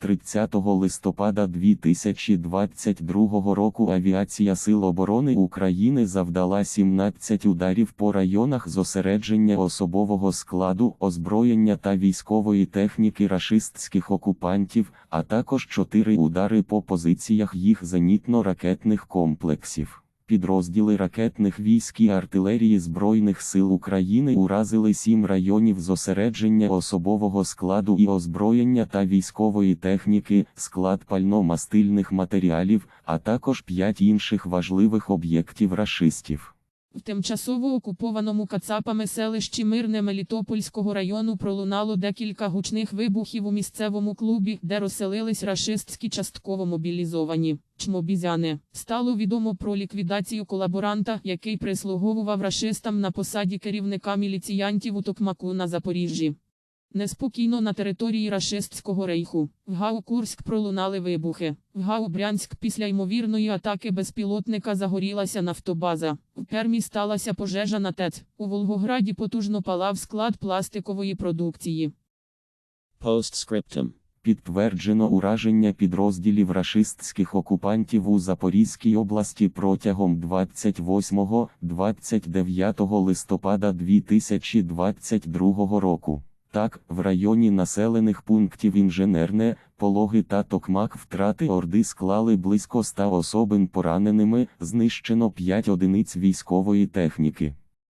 30 листопада 2022 року Авіація Сил оборони України завдала 17 ударів по районах зосередження особового складу, озброєння та військової техніки рашистських окупантів, а також 4 удари по позиціях їх зенітно-ракетних комплексів. Підрозділи ракетних військ і артилерії Збройних сил України уразили сім районів зосередження особового складу і озброєння та військової техніки, склад пально-мастильних матеріалів, а також п'ять інших важливих об'єктів рашистів. В тимчасово окупованому Кацапами селищі Мирне Мелітопольського району пролунало декілька гучних вибухів у місцевому клубі, де розселились рашистські частково мобілізовані чмобізяни. Стало відомо про ліквідацію колаборанта, який прислуговував рашистам на посаді керівника міліціянтів у Токмаку на Запоріжжі. Неспокійно на території рашистського рейху. В Гау Курськ пролунали вибухи. В Гау Брянськ після ймовірної атаки безпілотника загорілася нафтобаза. В Пермі сталася пожежа на ТЕЦ. У Волгограді потужно палав склад пластикової продукції. Postscriptum. Підтверджено ураження підрозділів рашистських окупантів у Запорізькій області протягом 28-29 листопада 2022 року. Так, в районі населених пунктів Інженерне, Пологи та Токмак втрати Орди склали близько 100 особин пораненими, знищено 5 одиниць військової техніки.